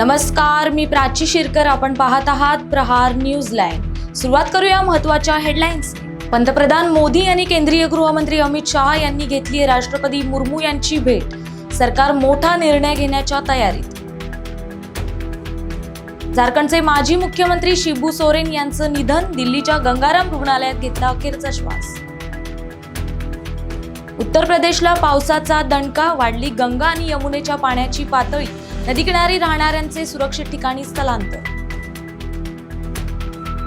नमस्कार मी प्राची शिरकर. आपण पाहत आहात प्रहार न्यूज लाईन. सुरुवात करूया महत्त्वाच्या हेडलाईन्स पंतप्रधान मोदी आणि केंद्रीय गृहमंत्री अमित शहा यांनी घेतली राष्ट्रपती मुर्मू यांची भेट. सरकार मोठा निर्णय घेण्याच्या तयारीत. झारखंडचे माजी मुख्यमंत्री शिबू सोरेन यांचं निधन दिल्लीच्या गंगाराम रुग्णालयात घेतला अखेरचा श्वास. उत्तर प्रदेशला पावसाचा दणका वाढली गंगा आणि यमुनेच्या पाण्याची पातळी नदीकिनारी राहणाऱ्यांचे सुरक्षित ठिकाणी स्थलांतर.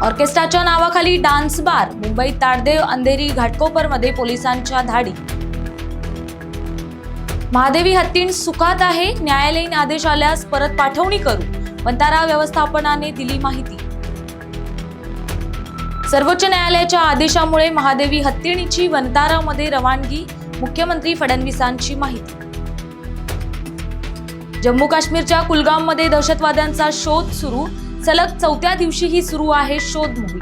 ऑर्केस्ट्राच्या नावाखाली डान्स बार मुंबईत ताडदेव अंधेरी घाटकोपरमध्ये पोलिसांच्या धाडी. महादेवी हत्तीण सुखात आहे न्यायालयीन आदेश आल्यास परत पाठवणी करू वंतारा व्यवस्थापनाने दिली माहिती. सर्वोच्च न्यायालयाच्या आदेशामुळे महादेवी हत्तीणीची वंतारामध्ये रवानगी मुख्यमंत्री फडणवीसांची माहिती. जम्मू काश्मीरच्या कुलगाममध्ये दहशतवाद्यांचा शोध सुरू. सलग चौथ्या दिवशीही सुरू आहे शोध मोहीम.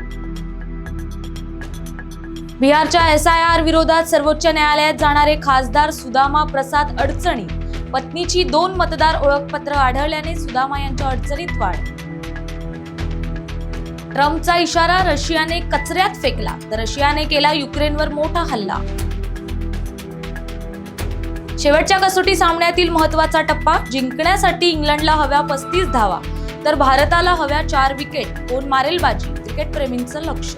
बिहारच्या एस आय आर विरोधात सर्वोच्च न्यायालयात जाणारे खासदार सुदामा प्रसाद अडचणी पत्नीची दोन मतदार ओळखपत्र आढळल्याने सुदामा यांच्या अडचणीत वाढ. ट्रम्पचा इशारा रशियाने कचऱ्यात फेकला तर रशियाने केला युक्रेनवर मोठा हल्ला. शेवटच्या कसोटी सामन्यातील महत्त्वाचा टप्पा जिंकण्यासाठी इंग्लंडला हव्या पस्तीस धावा तर भारताला हव्या चार विकेट कोण मारेल बाजी क्रिकेट प्रेमींचं लक्ष.